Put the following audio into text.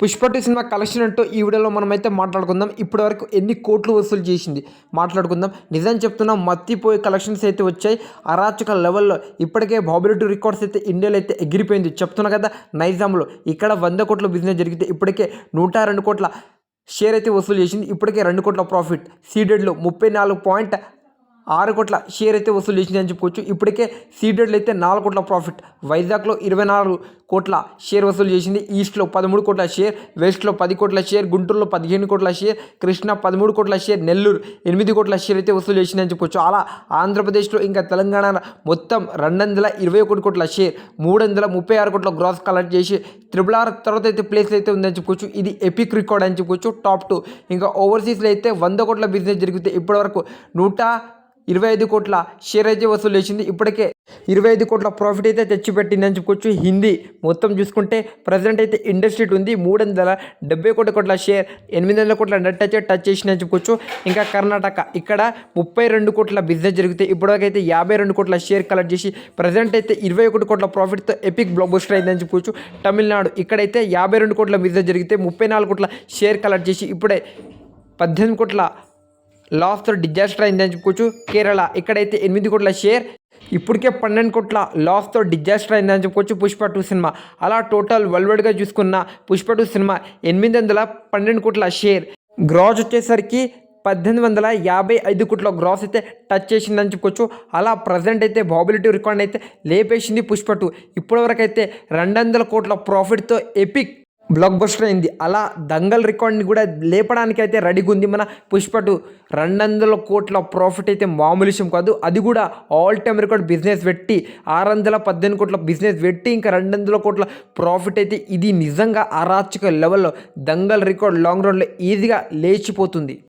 పుష్పటి cinema collection అంటూ ఈ వీడియోలో మనమైతే మాట్లాడుకుందాం. ఇప్పటి వరకు ఎన్ని కోట్లు వసూలు చేసింది మాట్లాడుకుందాం. నిజం చెప్తున్నాం మత్తిపోయి కలెక్షన్స్ అయితే వచ్చాయి. అరాచక లెవెల్లో ఇప్పటికే బాబిలిటీ రికార్డ్స్ అయితే ఇండియాలో అయితే ఎగిరిపోయింది. చెప్తున్నా కదా నైజాంలో ఇక్కడ వంద కోట్ల బిజినెస్ జరిగితే ఇప్పటికే నూట రెండు కోట్ల షేర్ అయితే వసూలు చేసింది. ఇప్పటికే రెండు కోట్ల ప్రాఫిట్. సీడెడ్లో ముప్పై నాలుగు పాయింట్ ఆరు కోట్ల షేర్ అయితే వసూలు చేసింది అని చెప్పుకోవచ్చు. ఇప్పటికే సీడెడ్లు అయితే నాలుగు కోట్ల ప్రాఫిట్. వైజాగ్లో ఇరవై నాలుగు కోట్ల షేర్ వసూలు చేసింది. ఈస్ట్లో పదమూడు కోట్ల షేర్ వెస్ట్లో పది కోట్ల షేర్ గుంటూరులో పదిహేను కోట్ల షేర్ కృష్ణ పదమూడు కోట్ల షేర్ నెల్లూరు ఎనిమిది కోట్ల షేర్ అయితే వసూలు చేసింది అని చెప్పుకోవచ్చు. అలా ఆంధ్రప్రదేశ్లో ఇంకా తెలంగాణ మొత్తం రెండు వందల ఇరవై ఒకటి కోట్ల షేర్ మూడు వందల ముప్పై ఆరు కోట్ల గ్రాస్ కలెక్ట్ చేసి త్రిబుల్ ఆర్ తర్వాత అయితే ప్లేస్ అయితే ఉందని చెప్పుకోవచ్చు. ఇది ఎపిక్ రికార్డ్ అని చెప్పుకోవచ్చు. Top two. ఇంకా ఓవర్సీస్లో అయితే వంద కోట్ల బిజినెస్ జరిగితే ఇప్పటివరకు నూట ఇరవై ఐదు కోట్ల షేర్ అయితే వసూలు చేసింది. ఇప్పటికే ఇరవై ఐదు కోట్ల ప్రాఫిట్ అయితే తెచ్చిపెట్టిందని చెప్పుకోవచ్చు హిందీ మొత్తం చూసుకుంటే ప్రజెంట్ అయితే ఇండస్ట్రీ ఉంది. మూడు వందల డెబ్బై కోట్ల కోట్ల షేర్ ఎనిమిది వందల కోట్ల నెట్ అయితే టచ్ చేసిందని చెప్పుకోవచ్చు ఇంకా కర్ణాటక ఇక్కడ ముప్పై రెండు కోట్ల బిజినెస్ జరిగితే ఇప్పటివరకైతే యాభై రెండు కోట్ల షేర్ కలెక్ట్ చేసి ప్రజెంట్ అయితే ఇరవై ఒకటి కోట్ల ప్రాఫిట్తో ఎపిక్ బ్లాక్ బస్టర్ అయిందని చెప్పుకోవచ్చు తమిళనాడు ఇక్కడైతే యాభై రెండు కోట్ల బిజినెస్ జరిగితే ముప్పై నాలుగు కోట్ల షేర్ కలెక్ట్ చేసి ఇప్పుడే పద్దెనిమిది కోట్ల లాస్తో డిజాస్టర్ అయిందని చెప్పుకోవచ్చు. కేరళ ఇక్కడైతే ఎనిమిది కోట్ల షేర్ ఇప్పటికే పన్నెండు కోట్ల లాస్తో డిజాస్టర్ అయిందని చెప్పుకోవచ్చు పుష్ప టూ సినిమా. అలా టోటల్ వరల్డ్గా చూసుకున్న పుష్ప టూ సినిమా ఎనిమిది వందల పన్నెండు కోట్ల షేర్. గ్రాజ్ వచ్చేసరికి పద్దెనిమిది వందల యాభై ఐదు కోట్ల గ్రాస్ అయితే టచ్ చేసిందని చెప్పుకోవచ్చు. అలా ప్రజెంట్ అయితే బాబిలిటీ రికార్డ్ అయితే లేపేసింది పుష్ప టూ. ఇప్పటివరకు అయితే రెండు వందల కోట్ల ప్రాఫిట్తో ఎపిక్ బ్లాక్ బస్టర్ అయింది. అలా దంగల్ రికార్డ్ని కూడా లేపడానికి అయితే రెడీగా ఉంది మన పుష్ప టూ రెండు వందల కోట్ల ప్రాఫిట్ అయితే మామూలు విషయం కాదు. అది కూడా ఆల్ టైమ్ రికార్డ్ బిజినెస్ పెట్టి ఆరు వందల పద్దెనిమిది కోట్ల బిజినెస్ పెట్టి ఇంకా రెండు వందల కోట్ల ప్రాఫిట్ అయితే ఇది నిజంగా అరాచక లెవెల్లో దంగల్ రికార్డ్ లాంగ్ రన్లో ఈజీగా లేచిపోతుంది.